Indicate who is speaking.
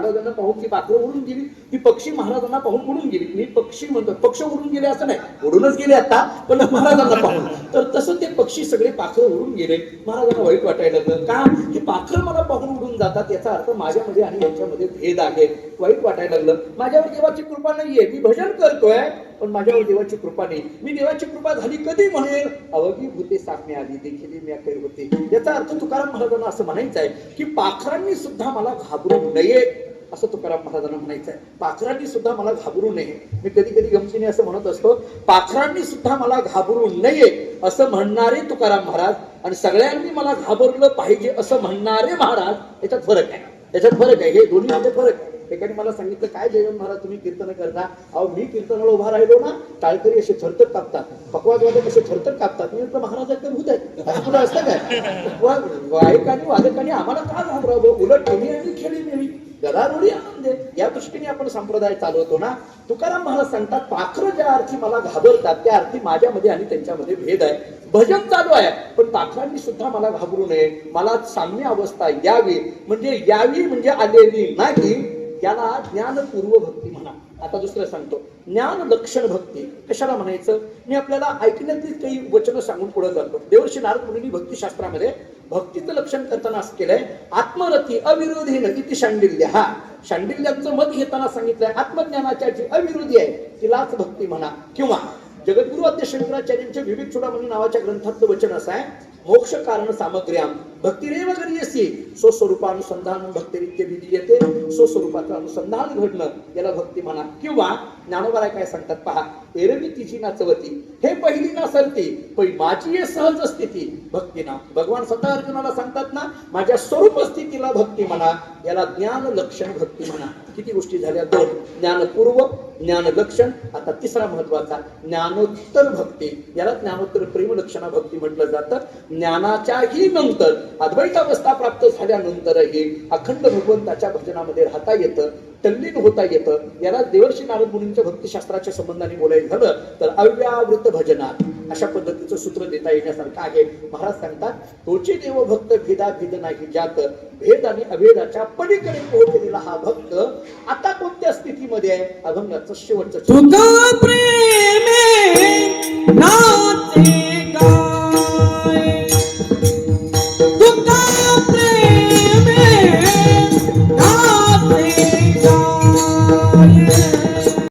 Speaker 1: महाराजांना पाहून ती पाखरं उडून गेली. ती पक्षी महाराजांना पाहून उडून गेली. मी पक्षी म्हणतो पक्ष उडून गेले असं नाही. उडूनच गेले आता पण महाराजांना पाहून. तर तसं ते पक्षी सगळे पाखरं उडून गेले. महाराजांना वाईट वाटायला लागलं. का? की पाखरं मला पाहून उडून जातात याचा अर्थ माझ्यामध्ये आणि यांच्यामध्ये भेद आहे. वाईट वाटायला लागलं. माझ्यावर देवाची कृपा नाहीये. मी भजन करतोय पण माझ्यावर देवाची कृपा नाही. मी देवाची कृपा झाली कधी म्हणेल अवघी भूते साम्य आली देखील मी अखेर होते. याचा अर्थ तुकाराम महाराजांना असं म्हणायचं आहे की पाखरांनी सुद्धा मला घाबरू नये. असं तुकाराम महाराजांना म्हणायचं आहे पाखरांनी सुद्धा मला घाबरू नये. मी कधी कधी गमतीने असं म्हणत असतो पाखरांनी सुद्धा मला घाबरू नये असं म्हणणारे तुकाराम महाराज आणि सगळ्यांनी मला घाबरलं पाहिजे असं म्हणणारे महाराज याच्यात फरक आहे. याच्यात फरक आहे. हे दोन्हीमध्ये फरक आहे. एकाने मला सांगितलं काय जयवंत महाराज तुम्ही कीर्तन करता? अहो मी कीर्तनाला उभा राहिलो ना टाळकरी असे थरथर कापतात. पकवाजवादक असे थरथर कापतात. मी म्हटलं महाराज एकदम होत आहेत. असं असतं काय? वा- वादकाने वादकांनी आम्हाला का घाबरावं? उलट तुम्ही आणि खेळी गदारोळी आनंद या दृष्टीने आपण संप्रदाय चालवतो ना तुकाराम महाराज सांगतात पाखरं ज्या अर्थी मला घाबरतात त्या अर्थी माझ्यामध्ये आणि त्यांच्यामध्ये भेद आहे. भजन चालू आहे पण पाखरांनी सुद्धा मला घाबरू नये. मला साम्य अवस्था यावी. म्हणजे यावी म्हणजे आलेली नाही. याला ज्ञानपूर्व भक्ती म्हणा. आता दुसरं सांगतो. ज्ञान लक्षण भक्ती. कशाला म्हणायचं? मी आपल्याला ऐकण्यातील काही वचनं सांगून पुढे जातो. देवर्षी नारद मुनी भक्तिशास्त्रामध्ये भक्तीचं लक्षण करताना असं केलंय. आत्मरथी अविरोधी नदी ती शांडिल्य. हा. शांडिल्याचं मत घेताना सांगितलंय. आत्मज्ञानाच्या जी अविरोधी आहे तिलाच भक्ती म्हणा. किंवा जगद्गुरु आद्य शंकराचार्यांच्या विवेक चुडामणी नावाच्या ग्रंथातलं वचन असं आहे मोक्ष कारण सामग्र्याम भक्तिरेव गरीयसी स्वस्वरूपानुसंधान भक्तिरित्य विधी येते स्वस्वरूपाचं अनुसंधान घडणं याला भक्ती म्हणा. किंवा ज्ञानोबाराय काय सांगतात पहा एरवी तिची नाचवती हे पहिली ना सरती पै माझी हे सहज स्थिती. भक्ती ना भगवान स्वतः अर्जुनाला सांगतात ना माझ्या स्वरूप स्थितीला भक्ती म्हणा. याला ज्ञान लक्षण भक्ती म्हणा. किती गोष्टी झाल्या दोन ज्ञानपूर्व ज्ञान लक्षण आता तिसरा महत्त्वाचा ज्ञानोत्तर भक्ती. याला ज्ञानोत्तर प्रेम लक्षणा भक्ती म्हटलं जातं. ज्ञानाच्याही नंतर अद्वैत अवस्था प्राप्त झाल्यानंतरही अखंड भगवंताच्या भजनामध्ये राहता येतं. तल्लीन होता येतं. याला देवर्षी नारद मुनींच्या भक्तिशास्त्राच्या संबंधाने बोलायचं झालं तर अव्यावृत भजनात अशा पद्धतीचं सूत्र देता येण्यासारखं आहे. महाराज सांगतात तोचे देव भक्त भेदा भेद नाही ज्यात भेद आणि अभेदाच्या पलीकडे पोहोचलेला हा भक्त आता कोणत्या स्थितीमध्ये आहे? अभंगाचं शेवटचं